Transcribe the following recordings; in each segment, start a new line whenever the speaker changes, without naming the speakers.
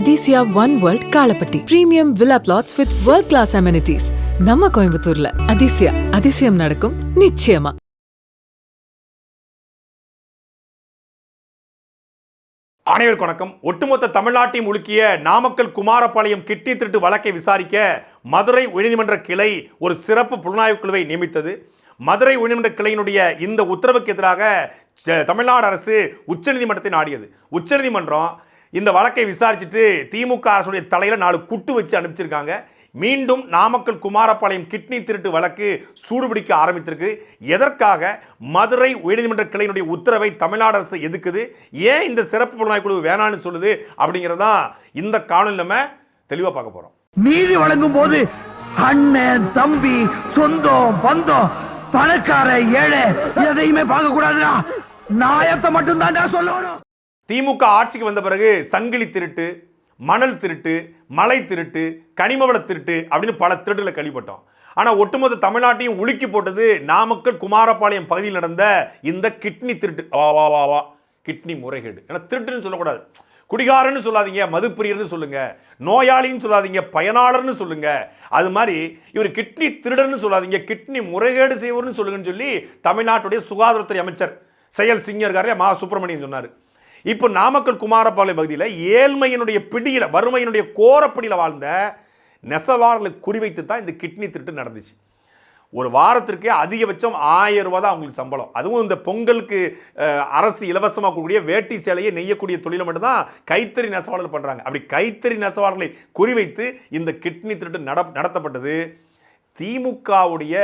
Athisaya one world Kalapatti premium villa flats with world class amenities நம்ம கோயம்புத்தூர்ல அதிசயா அதிசயம் நடக்கும் நிச்சயமா
அனைவருக்கும் வணக்கம். ஒட்டுமொத்த தமிழ்நாட்டையும் உலுக்கிய நாமக்கல் குமாரபாளையம் கிட்டி திருட்டு வழக்கை விசாரிக்க மதுரை உயர்நீதிமன்ற கிளை ஒரு சிறப்பு புலனாய்வு குழுவை நியமித்தது. மதுரை உயர்நீதிமன்ற கிளையினுடைய இந்த உத்தரவுக்கு எதிராக தமிழ்நாடு அரசு உச்சநீதிமன்றத்தை நாடியது. உச்சநீதிமன்றம் இந்த வழக்கை விசாரிச்சுட்டு திமுக அரசுடைய தலையில் நாலு குட்டு வச்சு அனுப்பிச்சிருக்காங்க. மீண்டும் நாமக்கல் குமாரபாளையம் கிட்னி திருட்டு வழக்கு சூடுபிடிக்க ஆரம்பித்திருக்கு. எதற்காக? மதுரை உயர்நீதிமன்ற கிளையினுடைய உத்தரவை தமிழ்நாடு அரசு எதுக்குது? ஏன் இந்த சிறப்பு புலனாய்வு குழு வேணான்னு சொல்லுது? அப்படிங்கிறதான் இந்த காணொலி நம்ம தெளிவாக பார்க்க போகிறோம்
நீதி வழங்கும் போது அண்ணன் தம்பி சொந்தம் பந்தம் பணக்கார ஏழை எதையுமே பார்க்க கூடாதுடா நாயத்தை மட்டும் சொல்லணும்.
திமுக ஆட்சிக்கு வந்த பிறகு சங்கிலி திருட்டு மணல் திருட்டு மலை திருட்டு கனிமவள திருட்டு அப்படின்னு பல திருட்டுகளை கழிப்பட்டோம் ஆனால் ஒட்டுமொத்த தமிழ்நாட்டையும் உலுக்கி போட்டது நாமக்கல் குமாரபாளையம் பகுதியில் நடந்த இந்த கிட்னி திருட்டு. வா வா வா வா. கிட்னி முறைகேடு. ஏன்னா திருட்டுன்னு சொல்லக்கூடாது. குடிகாரன்னு சொல்லாதீங்க மதுப்பிரியர்னு சொல்லுங்க. நோயாளின்னு சொல்லாதீங்க பயனாளர்னு சொல்லுங்க. அது மாதிரி இவர் கிட்னி திருடர்னு சொல்லாதீங்க கிட்னி முறைகேடு செய்வர்னு சொல்லுங்கன்னு சொல்லி தமிழ்நாட்டுடைய சுகாதாரத்துறை அமைச்சர் செயல் சிங்கர்காரே மா சுப்பிரமணியன் சொன்னார். இப்போ நாமக்கல் குமாரபாளையம் பகுதியில் ஏழ்மையினுடைய பிடியில் வறுமையினுடைய கோரப்பிடியில் வாழ்ந்த நெசவாளர்களை குறிவைத்து தான் இந்த கிட்னி திருட்டு நடந்துச்சு. ஒரு வாரத்திற்கே அதிகபட்சம் ஆயிரம் ரூபா தான் அவங்களுக்கு சம்பளம். அதுவும் இந்த பொங்கலுக்கு அரசு இலவசமாக கொடுக்கக்கூடிய வேட்டி சேலையை நெய்யக்கூடிய தொழிலை மட்டும்தான் கைத்தறி நெசவாளர்கள் பண்ணுறாங்க அப்படி கைத்தறி நெசவாளர்களை குறிவைத்து இந்த கிட்னி திருட்டு நட நடத்தப்பட்டது. திமுகவுடைய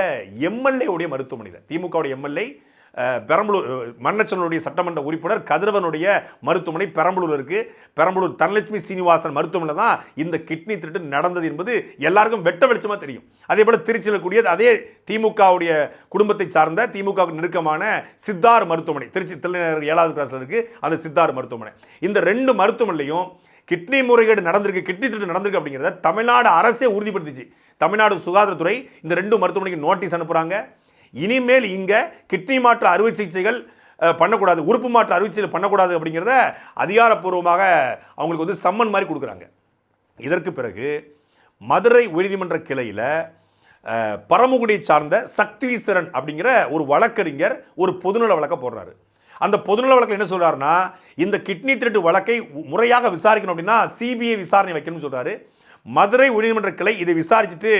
எம்எல்ஏ உடைய மருத்துவமனையில் திமுகவுடைய எம்எல்ஏ பெரம்பலூர் மன்னச்சனுடைய சட்டமன்ற உறுப்பினர் கதிரவனுடைய மருத்துவமனை பெரம்பலூர் இருக்குது பெரம்பலூர் தனலட்சுமி சீனிவாசன் மருத்துவமனை தான் இந்த கிட்னி திருட்டு நடந்தது என்பது எல்லாருக்கும் வெட்ட வெளிச்சமாக தெரியும். அதே போல் திருச்சியில் கூடிய அதே திமுகவுடைய குடும்பத்தை சார்ந்த திமுகவுக்கு நெருக்கமான சித்தார் மருத்துவமனை திருச்சி தலைநகர் ஏழாவது கிளாஸில் இருக்குது அந்த சித்தார் மருத்துவமனை. இந்த ரெண்டு மருத்துவமனையிலையும் கிட்னி முறைகேடு நடந்திருக்கு கிட்னி திருட்டு நடந்திருக்கு அப்படிங்கிறத தமிழ்நாடு அரசே உறுதிப்படுத்திச்சு. தமிழ்நாடு சுகாதாரத்துறை இந்த ரெண்டு மருத்துவமனைக்கு நோட்டீஸ் அனுப்புகிறாங்க இனிமேல் இங்கே கிட்னி மாற்று அறுவை சிகிச்சைகள் பண்ணக்கூடாது உறுப்பு மாற்று அறுவை சிகிச்சை பண்ணக்கூடாது அப்படிங்கிறத அதிகாரப்பூர்வமாக அவங்களுக்கு வந்து சம்மன் மாதிரி கொடுக்குறாங்க. இதற்கு பிறகு மதுரை உயர்நீதிமன்ற கிளையில் பரமக்குடியை சார்ந்த சக்தீஸ்வரன் அப்படிங்கிற ஒரு வழக்கறிஞர் ஒரு பொதுநல வழக்க போடுறாரு. அந்த பொதுநல வழக்கில் என்ன சொல்கிறாருன்னா இந்த கிட்னி திருட்டு வழக்கை முறையாக விசாரிக்கணும் அப்படின்னா சிபிஐ விசாரணை வைக்கணும்னு சொல்கிறாரு மதுரை உயர்நீதிமன்ற கிளை இதை விசாரிச்சுட்டு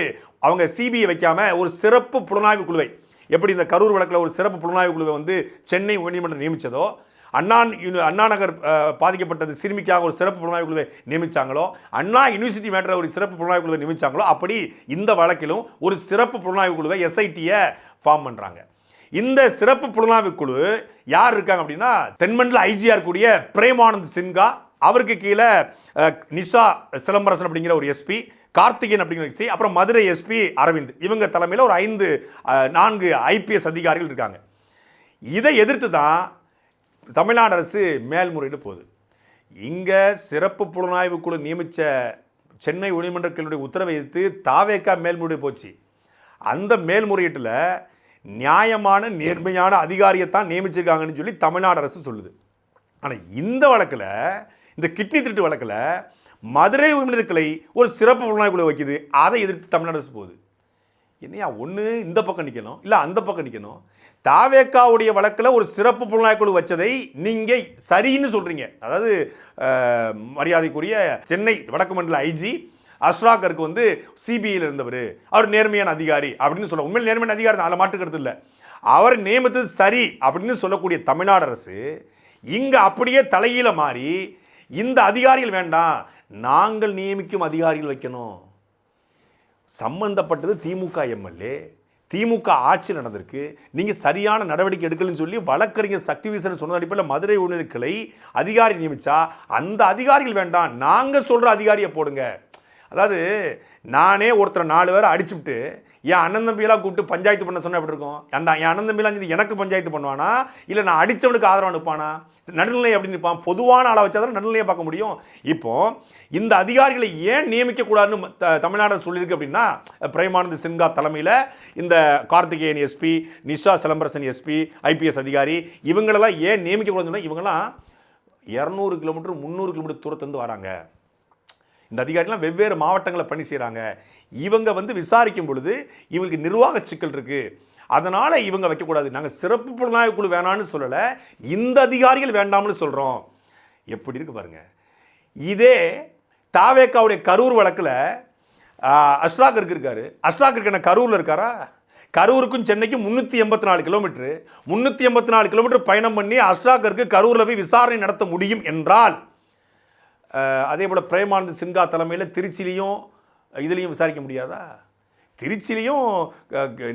அவங்க சிபிஐ வைக்காமல் ஒரு சிறப்பு புலனாய்வு குழுவை எப்படி இந்த கரூர் வழக்கில் ஒரு சிறப்பு புலனாய்வு குழுவை வந்து சென்னை உயர்நீதிமன்றம் நியமித்ததோ அண்ணா யூனி- அண்ணா நகர் பாதிக்கப்பட்டது சிறுமிக்காக ஒரு சிறப்பு புலனாய்வு குழுவை நியமித்தாங்களோ அண்ணா யூனிவர்சிட்டி மேட்டரை ஒரு சிறப்பு புலனாய்வு குழுவை நியமித்தாங்களோ அப்படி இந்த வழக்கிலும் ஒரு சிறப்பு புலனாய்வு குழுவை எஸ்ஐடியை ஃபார்ம் பண்ணுறாங்க இந்த சிறப்பு புலனாய்வு குழு யார் இருக்காங்க அப்படின்னா தென்மண்டல ஐஜிஆர் கூடிய பிரேமானந்த் சின்ஹா அவருக்கு கீழே நிஷா சிலம்பரசன் அப்படிங்கிற ஒரு எஸ்பி கார்த்திகேயன் அப்படிங்கிற சி அப்புறம் மதுரை எஸ்பி அரவிந்த். இவங்க தலைமையில் ஒரு ஐந்து நான்கு ஐபிஎஸ் அதிகாரிகள் இருக்காங்க. இதை எதிர்த்து தான் தமிழ்நாடு அரசு மேல்முறையீடு போகுது. இங்கே சிறப்பு புலனாய்வு குழு நியமித்த சென்னை உயர்நீதிமன்ற கிளையுடைய உத்தரவை எதிர்த்து தாவேக்கா மேல்முறையீடு போச்சு. அந்த மேல்முறையீட்டில் நியாயமான நேர்மையான அதிகாரியத்தான் நியமிச்சிருக்காங்கன்னு சொல்லி தமிழ்நாடு அரசு சொல்லுது. ஆனால் இந்த வழக்கில் இந்த கிட்னி திருட்டு வழக்கில் மதுரை உயர்நீதிமன்ற கிளை ஒரு சிறப்பு புலனாய்வுக்குழு வைக்குது. அதை எதிர்த்து தமிழ்நாடு அரசு போகுது. என்னையா ஒன்று இந்த பக்கம் நிற்கணும் இல்லை அந்த பக்கம் நிற்கணும் தாவேக்காவுடைய வழக்கில் ஒரு சிறப்பு புலனாய்க்குழு வச்சதை நீங்கள் சரின்னு சொல்கிறீங்க அதாவது மரியாதைக்குரிய சென்னை வடக்கு மண்டல ஐஜி அஸ்ராகருக்கு வந்து சிபிஐயில் இருந்தவர். அவர் நேர்மையான அதிகாரி அப்படின்னு சொல்ல உண்மையில் நேர்மையான அதிகாரி அதில் மாற்றுக்கிறது இல்லை. அவர் நியமித்தது சரி அப்படின்னு சொல்லக்கூடிய தமிழ்நாடு அரசு இங்கே அப்படியே தலையில மாறி இந்த அதிகாரிகள் வேண்டாம் நாங்கள் நியமிக்கும் அதிகாரிகள் வைக்கணும். சம்பந்தப்பட்டது திமுக எம்எல்ஏ திமுக ஆட்சி நடந்திருக்கு. நீங்கள் சரியான நடவடிக்கை எடுக்கலன்னு சொல்லி வழக்கறிஞர் சக்தி வீசன் சொன்ன அடிப்படையில் மதுரை உணர் கிளை அதிகாரி நியமித்தா அந்த அதிகாரிகள் வேண்டாம். நாங்கள் சொல்கிற அதிகாரியை போடுங்க. அதாவது நானே ஒருத்தரை நாலு பேரை அடிச்சுவிட்டு என் அண்ணன் தம்பியெல்லாம் கூப்பிட்டு பஞ்சாயத்து பண்ண சொன்னால் எப்படி இருக்கும்? அந்த என் அண்ணன் தம்பியெல்லாம் சேர்ந்து எனக்கு பஞ்சாயத்து பண்ணுவானா? இல்லை நான் அடித்தவனுக்கு ஆதரவு அனுப்பானா நடுநிலை அப்படின்னு நிற்பான்? பொதுவான ஆளை வச்சா தான் நடுநிலையை பார்க்க முடியும். இப்போ இந்த அதிகாரிகளை ஏன் நியமிக்கக்கூடாதுன்னு த- தமிழ்நாடு சொல்லியிருக்கு அப்படின்னா பிரேமானந்த் சின்ஹா தலைமையில் இந்த Karthikeyan SP Nisha Silambarasan SP IPS அதிகாரி இவங்களெல்லாம் ஏன் நியமிக்கக்கூடாதுன்னு இவங்கெல்லாம் இரநூறு கிலோமீட்டர் முந்நூறு கிலோமீட்டர் தூரத்துலேருந்து வராங்க. இந்த அதிகாரிலாம் வெவ்வேறு மாவட்டங்களை பணி செய்கிறாங்க இவங்க வந்து விசாரிக்கும் பொழுது இவங்களுக்கு நிர்வாக சிக்கல் இருக்குது அதனால் இவங்க வைக்கக்கூடாது. நாங்கள் சிறப்பு புலனாய்வு குழு வேணாம்னு சொல்லலை. இந்த அதிகாரிகள் வேண்டாம்னு சொல்கிறோம் எப்படி இருக்கு பாருங்க. இதே தாவேக்காவுடைய கரூர் வழக்கில் அஸ்ராகருக்கு இருக்காரு. அஸ்ராகருக்கு என்ன கரூரில் இருக்காரா? கரூருக்கும் சென்னைக்கும் முந்நூற்றி எண்பத்தி நாலு கிலோமீட்டர். முந்நூற்றி எண்பத்தி நாலு கிலோமீட்டர் பயணம் பண்ணி அஸ்ராகருக்கு கரூரில் போய் விசாரணை நடத்த முடியும் என்றால் அதே போல் பிரேமானந்த் சின்ஹா தலைமையில் திருச்சிலையும் இதுலேயும் விசாரிக்க முடியாதா? திருச்சிலையும்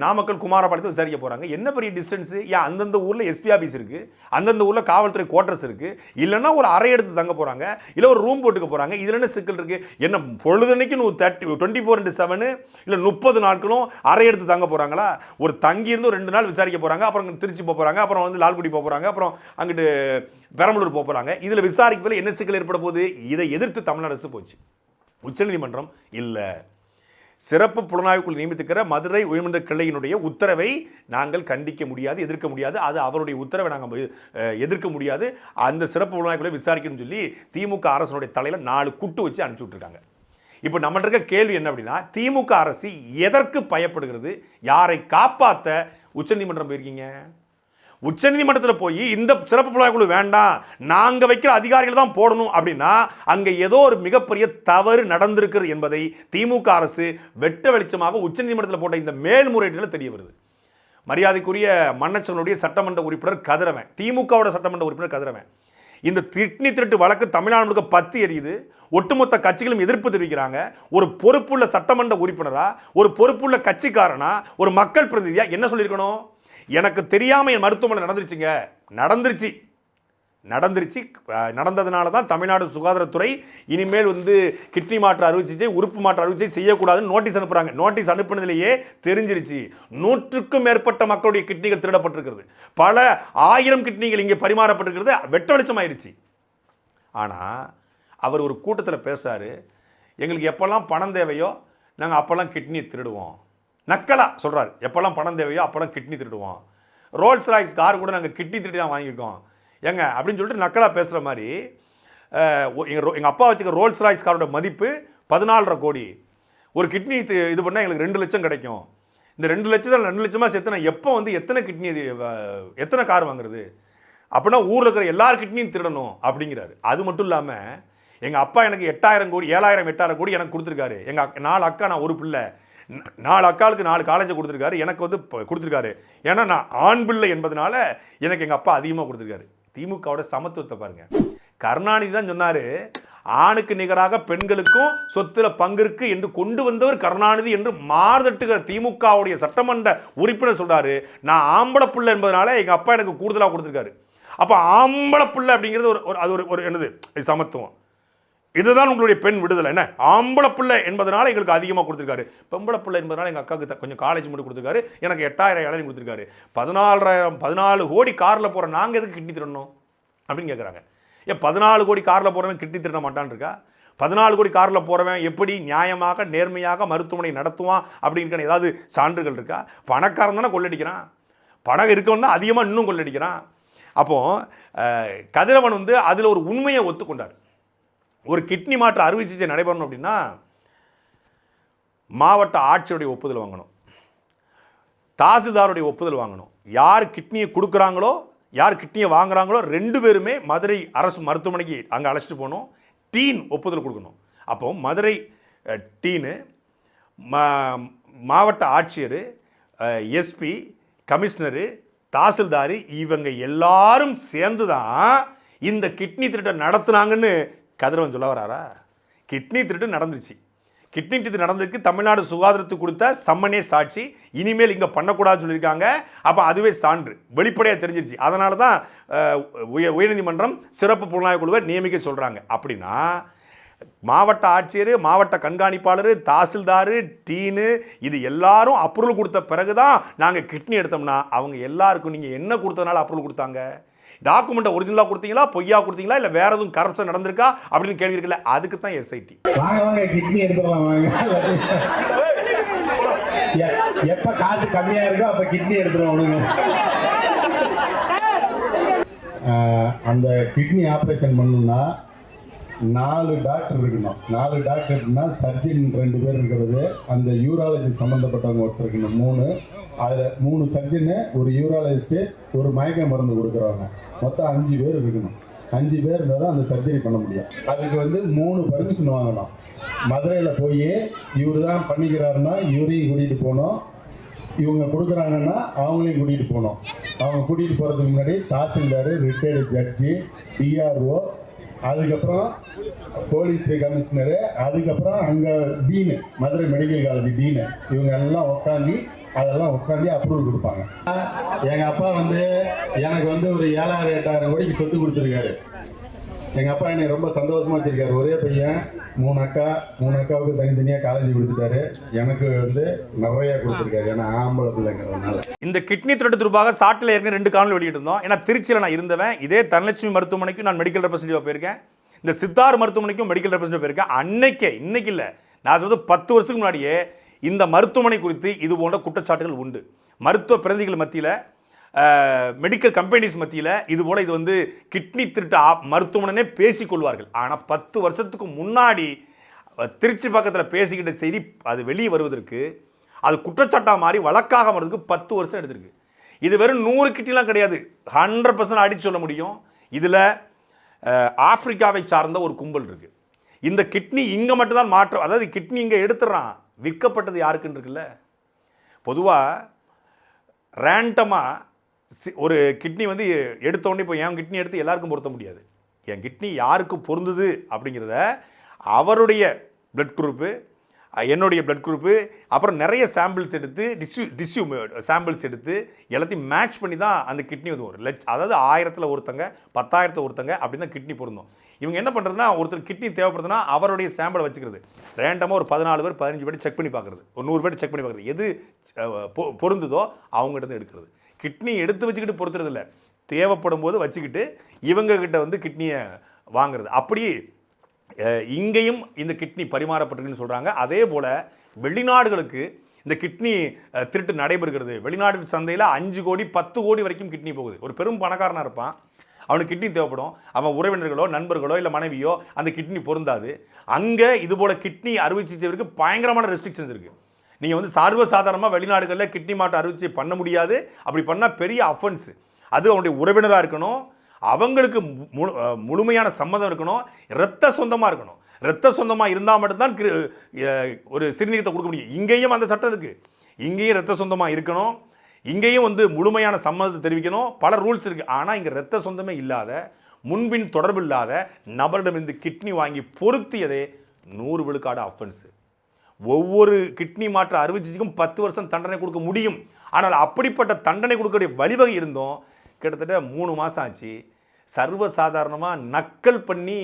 நாமக்கல் குமாரபாளையத்தை விசாரிக்க போகிறாங்க என்ன பெரிய டிஸ்டன்ஸு ஏன் அந்தந்த ஊரில் எஸ்பி ஆஃபீஸ் இருக்குது அந்தந்த ஊரில் காவல்துறை குவார்டர்ஸ் இருக்குது இல்லைன்னா ஒரு அறை எடுத்து தங்க போகிறாங்க இல்லை ஒரு ரூம் போட்டுக்க போகிறாங்க இதில் என்ன சிக்கல் இருக்குது என்ன பொழுதுனைக்கு நூ thirty twenty four into seven இல்லை முப்பது நாட்களும் அறை எடுத்து தங்க போகிறாங்களா ஒரு தங்கியிருந்து ஒரு ரெண்டு நாள் விசாரிக்க போகிறாங்க அப்புறம் திருச்சி போக போகிறாங்க அப்புறம் வந்து லால்குடி போக போகிறாங்க அப்புறம் அங்கிட்டு பெரம்பலூர் போக போகிறாங்க இதில் விசாரிக்கவில்லை என்ன சிக்கல் ஏற்பட போகுது? இதை எதிர்த்து தமிழ்நாடு அரசு போச்சு. உச்சநீதிமன்றம் இல்லை. சிறப்பு புலனாய்வுக்குள் நியமித்துக்கிற மதுரை உயர்மன்ற கிளையினுடைய உத்தரவை நாங்கள் கண்டிக்க முடியாது எதிர்க்க முடியாது. அது அவருடைய உத்தரவை நாங்கள் எதிர்க்க முடியாது. அந்த சிறப்பு புலனாய்வுகளை விசாரிக்கணும்னு சொல்லி திமுக அரசனுடைய தலையில் நாலு குட்டு வச்சு அனுப்பிச்சி விட்டுருக்காங்க. இப்போ நம்மகிட்ட இருக்க கேள்வி என்ன அப்படின்னா திமுக அரசு எதற்கு பயப்படுகிறது? யாரை காப்பாற்ற உச்சநீதிமன்றம் போயிருக்கீங்க? உச்சநீதிமன்றத்தில் போய் இந்த சிறப்பு புலனாய்வு வேண்டாம் நாங்கள் வைக்கிற அதிகாரிகள் தான் போடணும் அப்படின்னா அங்கே ஏதோ ஒரு மிகப்பெரிய தவறு நடந்திருக்கிறது என்பதை திமுக அரசு வெட்ட வெளிச்சமாக உச்சநீதிமன்றத்தில் போட்ட இந்த மேல்முறையீட்டில் தெரிய வருது. மரியாதைக்குரிய மன்னச்சனுடைய சட்டமன்ற உறுப்பினர் கதிரவன் திமுகவோட சட்டமன்ற உறுப்பினர் கதிரவன். இந்த திட்னி திருட்டு வழக்கு தமிழ்நாடு முழுக்க பத்து எரியுது. ஒட்டுமொத்த கட்சிகளும் எதிர்ப்பு தெரிவிக்கிறாங்க. ஒரு பொறுப்புள்ள சட்டமன்ற உறுப்பினரா ஒரு பொறுப்புள்ள கட்சிக்காரனா ஒரு மக்கள் பிரதிநிதியா என்ன சொல்லியிருக்கணும்? எனக்கு தெரியாமல் என் மருத்துவமனை நடந்துருச்சுங்க. நடந்துருச்சு. நடந்துருச்சு. நடந்ததுனால தான் தமிழ்நாடு சுகாதாரத்துறை இனிமேல் வந்து கிட்னி மாற்று அறுவை உறுப்பு மாற்று அறுவை செய்யக்கூடாதுன்னு நோட்டீஸ் அனுப்புகிறாங்க நோட்டீஸ் அனுப்புனதுலேயே தெரிஞ்சிருச்சு. நூற்றுக்கும் மேற்பட்ட மக்களுடைய கிட்னிகள் திருடப்பட்டிருக்கிறது. பல ஆயிரம் கிட்னிகள் இங்கே பரிமாறப்பட்டிருக்கிறது. வெட்டவெளிச்சமாயிருச்சு ஆனால் அவர் ஒரு கூட்டத்தில் பேசுகிறார் எங்களுக்கு எப்போல்லாம் பணம் தேவையோ நாங்கள் அப்போல்லாம் கிட்னியை திருடுவோம். நக்கலா சொல்கிறார் எப்போல்லாம் பணம் தேவையோ அப்போல்லாம் கிட்னி திருடுவோம் ரோல்ஸ் ராய்ஸ் கார் கூட நாங்கள் கிட்னி திருடி தான் வாங்கியிருக்கோம். ஏங்க அப்படின்னு சொல்லிட்டு நக்கலா பேசுகிற மாதிரி எங்கள் எங்கள் அப்பா வச்சுக்க ரோல்ஸ் ராய்ஸ் காரோட மதிப்பு பதினாலரை கோடி. ஒரு கிட்னி இது- இது பண்ணால் எங்களுக்கு ரெண்டு லட்சம் கிடைக்கும். இந்த ரெண்டு லட்சத்தில் ரெண்டு லட்சமாக சேர்த்து நான் எப்போ வந்து எத்தனை கிட்னி இது, எத்தனை கார் வாங்குறது? அப்படின்னா ஊரில் இருக்கிற எல்லார் கிட்னியும் திருடணும் அப்படிங்கிறாரு. அது மட்டும் இல்லாமல் எங்கள் அப்பா எனக்கு எட்டாயிரம் கோடி ஏழாயிரம் எட்டாயிரம் கோடி எனக்கு கொடுத்துருக்காரு. எங்கள் நாலு அக்கா நான் ஒரு பிள்ளை. நாலு அக்காளுக்கு நாலு காலேஜை கொடுத்துருக்காரு. எனக்கு வந்து கொடுத்துருக்காரு. ஏன்னா நான் ஆண் பிள்ளை என்பதனால எனக்கு எங்கள் அப்பா அதிகமாக கொடுத்துருக்காரு. திமுகவோட சமத்துவத்தை பாருங்கள் கருணாநிதி தான் சொன்னார் ஆணுக்கு நிகராக பெண்களுக்கும் சொத்துல பங்கு இருக்கு என்று கொண்டு வந்தவர் கருணாநிதி என்று மாறுதட்டுகிற திமுகவுடைய சட்டமன்ற உறுப்பினர் சொல்றாரு. நான் ஆம்பளை பிள்ளை என்பதனால எங்கள் அப்பா எனக்கு கூடுதலாக கொடுத்துருக்காரு. அப்போ ஆம்பளை பிள்ளை அப்படிங்கிறது ஒரு ஒரு- அது ஒரு ஒரு என்னது? இது சமத்துவம். இதுதான் உங்களுடைய பெண் விடுதலை. என்ன? ஆம்பளை பிள்ளை என்பதனால எங்களுக்கு அதிகமாக கொடுத்துருக்காரு. பொம்பளை பிள்ளை என்பதனால எங்கள் அக்காவுக்கு த- கொஞ்சம் காலேஜ் மட்டும் கொடுத்துருக்காரு. எனக்கு எட்டாயிரம் ஏழையும் கொடுத்துருக்காரு. பதினாலாயிரம் பதினாலு கோடி காரில் போகிற நாங்கள் எதுக்கு கிட்னி திருடணும் அப்படின்னு கேட்குறாங்க ஏன் பதினாலு கோடி காரில் போகிறவன் கிட்னி திருட மாட்டான் இருக்கா பதினாலு கோடி காரில் போகிறவன் எப்படி நியாயமாக நேர்மையாக மருத்துவமனை நடத்துவான் அப்படிங்கிற ஏதாவது சான்றுகள் இருக்கா? பணக்காரன் தானே கொள்ளடிக்கிறான். பணம் இருக்கவன் தான் அதிகமாக இன்னும் கொள்ளடிக்கிறான். அப்போது கதிரவன் வந்து அதில் ஒரு உண்மையை ஒத்துக்கொண்டார். ஒரு கிட்னி மாற்று அறுவை சிகிச்சை நடைபெறணும் அப்படின்னா மாவட்ட ஆட்சியுடைய ஒப்புதல் வாங்கணும். தாசில்தாருடைய ஒப்புதல் வாங்கணும். யார் கிட்னியை கொடுக்குறாங்களோ யார் கிட்னியை வாங்குறாங்களோ ரெண்டு பேருமே மதுரை அரசு மருத்துவமனைக்கு அங்கே அழைச்சிட்டு போகணும். டீன் ஒப்புதல் கொடுக்கணும். அப்போ மதுரை டீனு மா- மாவட்ட ஆட்சியர் எஸ்பி கமிஷனரு தாசில்தார் இவங்க எல்லாரும் சேர்ந்து தான் இந்த கிட்னி திருட்டை நடத்துனாங்கன்னு கதிரவன் சொல்ல வராரா? கிட்னி திருட்டு நடந்துருச்சு. கிட்னி திருட்டு நடந்ததுக்கு தமிழ்நாடு சுகாதாரத்துக்கு கொடுத்த சம்மனே சாட்சி. இனிமேல் இங்கே பண்ணக்கூடாதுன்னு சொல்லியிருக்காங்க. அப்போ அதுவே சான்று. வெளிப்படையாக தெரிஞ்சிருச்சு. அதனால தான் உய உயர்நீதிமன்றம் சிறப்பு புலனாய்வு குழுவை நியமிக்க சொல்கிறாங்க அப்படின்னா மாவட்ட ஆட்சியர் மாவட்ட கண்காணிப்பாளர் தாசில்தார் டீனு இது எல்லாரும் அப்ரூவல் கொடுத்த பிறகு தான் நாங்கள் கிட்னி எடுத்தோம்னா அவங்க எல்லாருக்கும் நீங்கள் என்ன கொடுத்ததுனால அப்ரூவல் கொடுத்தாங்க? டாக்குமெண்ட்டை ஒரிஜினலாக கொடுத்தீங்களா பொய்யா கொடுத்தீங்களா இல்லை வேற எதுவும் கரப்ஷன் நடந்திருக்கா அப்படின்னு கேள்வி இருக்குல்ல அதுக்கு தான் எஸ்ஐடி
வாங்க கிட்னி எப்ப காசு கம்மியா இருக்கோ அப்ப கிட்னி எடுத்துருவோம் அந்த கிட்னி ஆபரேஷன் பண்ணணும்னா
நாலு டாக்டர் இருக்கணும். நாலு டாக்டர்னா சர்ஜன் ரெண்டு பேர் இருக்கிறது. அந்த யூராலஜி சம்மந்தப்பட்டவங்க ஒருத்தர் இருக்கணும். மூணு அதை மூணு சர்ஜனு ஒரு யூராலஜிஸ்ட்டு ஒரு மயக்க மருந்து கொடுக்குறவங்க. மொத்தம் அஞ்சு பேர் இருக்கணும். அஞ்சு பேர் இருந்தால் தான் அந்த சர்ஜரி பண்ண முடியும். அதுக்கு வந்து மூணு பர்மிஷன் வாங்கணும். மதுரையில் போய் இவர் தான் பண்ணிக்கிறாருன்னா இவரையும் கூட்டிகிட்டு போகணும். இவங்க கொடுக்குறாங்கன்னா அவங்களையும் கூட்டிகிட்டு போகணும். அவங்க கூட்டிகிட்டு போகிறதுக்கு முன்னாடி தாசில்தார் ரிட்டையர்டு ஜட்ஜி டிஆர்ஓ அதுக்கப்புறம் போலீஸ் கமிஷனரு அதுக்கப்புறம் அங்கே dean Madurai medical college dean. இவங்க எல்லாம் உட்காந்து அதெல்லாம் உட்காந்து அப்ரூவல் கொடுப்பாங்க. எங்கள் அப்பா வந்து எனக்கு வந்து ஒரு ஏழாயிரம் எட்டாயிரம் கோடிக்கு சொத்து கொடுத்துருக்காரு. எங்கள் அப்பா என்னை ரொம்ப சந்தோஷமா வச்சிருக்காரு. ஒரே பையன் மூணு அக்கா மூணு அக்காவுக்கு தனித்தனியாக காலேஜ் கொடுத்துட்டாரு. எனக்கு வந்து நிறைய கொடுத்துருக்காரு. ஏன்னா ஆம்பளை பிள்ளைங்கிறதுனால
இந்த கிட்னி திருட்டு தொடர்பாக சாட்டில் ஏற்கனவே ரெண்டு காணொலி வெளியிட்டிருந்தோம் ஏன்னா திருச்சியில் நான் இருந்தவன். இதே தனலட்சுமி மருத்துவமனைக்கும் நான் மெடிக்கல் ரெப்ரஸன்டேட்டிவ் போயிருக்கேன். இந்த சித்தார் மருத்துவமனைக்கும் மெடிக்கல் ரெப்ரஸன்டேட்டிவ் போயிருக்கேன். அன்னைக்கே இன்னைக்கு இல்லை. நான் சொல்றது பத்து வருஷத்துக்கு முன்னாடியே இந்த மருத்துவமனை குறித்து இது போன்ற குற்றச்சாட்டுகள் உண்டு. மருத்துவ பிரதிகள் மத்தியில் மெடிக்கல் கம்பெனிஸ் மத்தியில் இது போல் இது வந்து கிட்னி திருட்டு ஆப் மருத்துவமனைனே பேசிக்கொள்வார்கள் ஆனால் பத்து வருஷத்துக்கு முன்னாடி திருச்சி பக்கத்தில் பேசிக்கிட்ட செய்தி அது வெளியே வருவதற்கு அது குற்றச்சாட்டாக மாறி வழக்காக வர்றதுக்கு பத்து வருஷம் எடுத்திருக்கு. இது வெறும் நூறு கிட்னிலாம் கிடையாது. ஹண்ட்ரட் பர்சன்ட் அடிச்சு சொல்ல முடியும். இதில் ஆப்பிரிக்காவை சார்ந்த ஒரு கும்பல் இருக்குது இந்த கிட்னி இங்கே மட்டும்தான் மாற்றம் அதாவது கிட்னி இங்கே எடுத்துடுறான் விற்கப்பட்டது யாருக்குன்னு இருக்குல்ல? பொதுவாக ரேண்டமாக ஒரு கிட்னி வந்து எடுத்த உடனே இப்போ என் கிட்னி எடுத்து எல்லாருக்கும் பொருத்த முடியாது. என் கிட்னி யாருக்கு பொருந்துது அப்படிங்கிறத அவருடைய பிளட் குரூப்பு என்னுடைய பிளட் குரூப்பு அப்புறம் நிறைய சாம்பிள்ஸ் எடுத்து டிஸ்யூ டிஸ்யூ சாம்பிள்ஸ் எடுத்து எல்லாத்தையும் மேட்ச் பண்ணி தான் அந்த கிட்னி வந்து ஒரு லட்ச அதாவது ஆயிரத்தில் ஒருத்தங்க பத்தாயிரத்தில் ஒருத்தங்க அப்படின்னு தான் கிட்னி பொருந்தோம். இவங்க என்ன பண்ணுறதுன்னா ஒருத்தர் கிட்னி தேவைப்படுதுன்னா அவருடைய சாம்பிளை வச்சுக்கிறது. ரேண்டமாக ஒரு பதினாலு பேர் பதினஞ்சு பேர் செக் பண்ணி பார்க்குறது. ஒரு நூறு பேர் செக் பண்ணி பார்க்குறது. எது பொ- பொருந்துதோ அவங்ககிட்ட எடுக்கிறது. கிட்னி எடுத்து வச்சுக்கிட்டு பொறுத்துறது இல்லை தேவைப்படும் போது வச்சுக்கிட்டு இவங்கக்கிட்ட வந்து கிட்னியை வாங்குறது. அப்படி இங்கேயும் இந்த கிட்னி பரிமாறப்பட்டிருக்குன்னு சொல்கிறாங்க அதே போல் வெளிநாடுகளுக்கு இந்த கிட்னி திருட்டு நடைபெறுகிறது. வெளிநாட்டு சந்தையில் அஞ்சு கோடி பத்து கோடி வரைக்கும் கிட்னி போகுது. ஒரு பெரும் பணக்காரனாக இருப்பான். அவனுக்கு கிட்னி தேவைப்படும். அவன் உறவினர்களோ நண்பர்களோ இல்லை மனைவியோ அந்த கிட்னி பொருந்தாது. அங்கே இது போல் கிட்னி அறுவை சிகிச்சைக்கு பயங்கரமான ரெஸ்ட்ரிக்ஷன்ஸ் இருக்குது நீங்கள் வந்து சர்வசாதாரணமாக வெளிநாடுகளில் கிட்னி மாட்டை அறுவை சிகிச்சை பண்ண முடியாது. அப்படி பண்ணால் பெரிய அஃபென்ஸ் அது அவனுடைய உறவினராக இருக்கணும். அவங்களுக்கு முழு முழுமையான சம்மதம் இருக்கணும். இரத்த சொந்தமாக இருக்கணும். இரத்த சொந்தமாக இருந்தால் மட்டும்தான் கிரு- ஒரு சிறுநீரத்தை கொடுக்க முடியும். இங்கேயும் அந்த சட்டம் இருக்குது இங்கேயும் இரத்த சொந்தமாக இருக்கணும். இங்கேயும் வந்து முழுமையான சம்மதத்தை தெரிவிக்கணும். பல ரூல்ஸ் இருக்குது ஆனால் இங்கே ரத்த சொந்தமே இல்லாத முன்பின் தொடர்பு இல்லாத நபரிடமிருந்து கிட்னி வாங்கி பொருத்தியதே நூறு விழுக்காடு அஃபென்ஸு ஒவ்வொரு கிட்னி மாற்ற அறுவை சிகிச்சைக்கும் பத்து வருஷம் தண்டனை கொடுக்க முடியும். ஆனால் அப்படிப்பட்ட தண்டனை கொடுக்கக்கூடிய வழிவகை இருந்தும் கிட்டத்தட்ட மூணு மாதம் ஆச்சு. சர்வசாதாரணமாக நக்கல் பண்ணி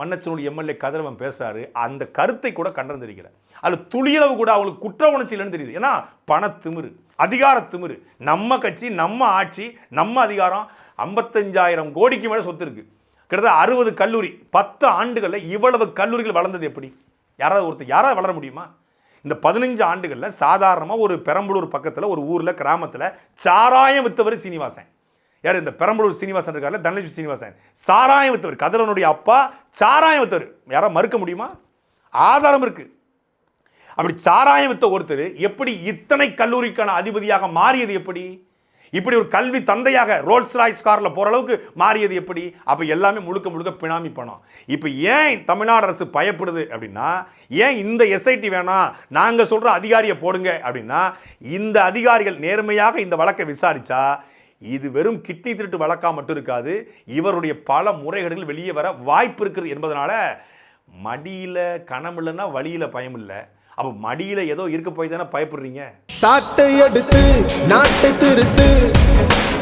மன்னச்சனூர் எம்எல்ஏ கதிரவன் பேசுகிறாரு அந்த கருத்தை கூட கண்டனம் தெரிவிக்கல அதில் துளியளவு கூட அவங்களுக்கு குற்ற உணர்ச்சி இல்லைன்னு தெரியுது. ஏன்னா பண திமிரு. அதிகார திமிரு நம்ம கட்சி நம்ம ஆட்சி நம்ம அதிகாரம் ஐம்பத்தஞ்சாயிரம் கோடிக்கு மேலே சொத்து இருக்குது கிட்டத்தட்ட அறுபது கல்லூரி பத்து ஆண்டுகளில் இவ்வளவு கல்லூரிகள் வளர்ந்தது எப்படி? யாராவது ஒருத்தர் யாராவது வளர முடியுமா? இந்த பதினஞ்சு ஆண்டுகளில் சாதாரணமாக ஒரு பெரம்பலூர் பக்கத்தில் ஒரு ஊரில் கிராமத்தில் சாராயம் வித்தவர் சீனிவாசன். யார்? இந்த பெரம்பலூர் சீனிவாசன் இருக்கார்ல தனலட்சுமி சீனிவாசன். சாராயம் வித்தவர் கதிரவனுடைய அப்பா சாராயம் வித்தவர். யாராவது மறுக்க முடியுமா? ஆதாரம் இருக்குது அப்படி சாராயம் வித்த ஒருத்தர் எப்படி இத்தனை கல்லூரிக்கான அதிபதியாக மாறியது எப்படி? இப்படி ஒரு கல்வி தந்தையாக ரோல்ஸ் ராய்ஸ் காரில் போகிற அளவுக்கு மாறியது எப்படி? அப்போ எல்லாமே முழுக்க முழுக்க பினாமி பணம். இப்போ ஏன் தமிழ்நாடு அரசு பயப்படுது அப்படின்னா ஏன் இந்த எஸ்ஐடி வேணாம் நாங்கள் சொல்கிற அதிகாரியை போடுங்க அப்படின்னா இந்த அதிகாரிகள் நேர்மையாக இந்த வழக்கை விசாரித்தா இது வெறும் கிட்னி திருட்டு வழக்காக மட்டும் இருக்காது இவருடைய பல முறைகேடுகள் வெளியே வர வாய்ப்பு இருக்குது என்பதனால மடியில் கணமில்லைன்னா வழியில் பயம் இல்லை அப்போ மடியில் ஏதோ இருக்க போய் தானே பயப்படுறீங்க?
சாட்டை எடுத்து நாட்டை திருத்து.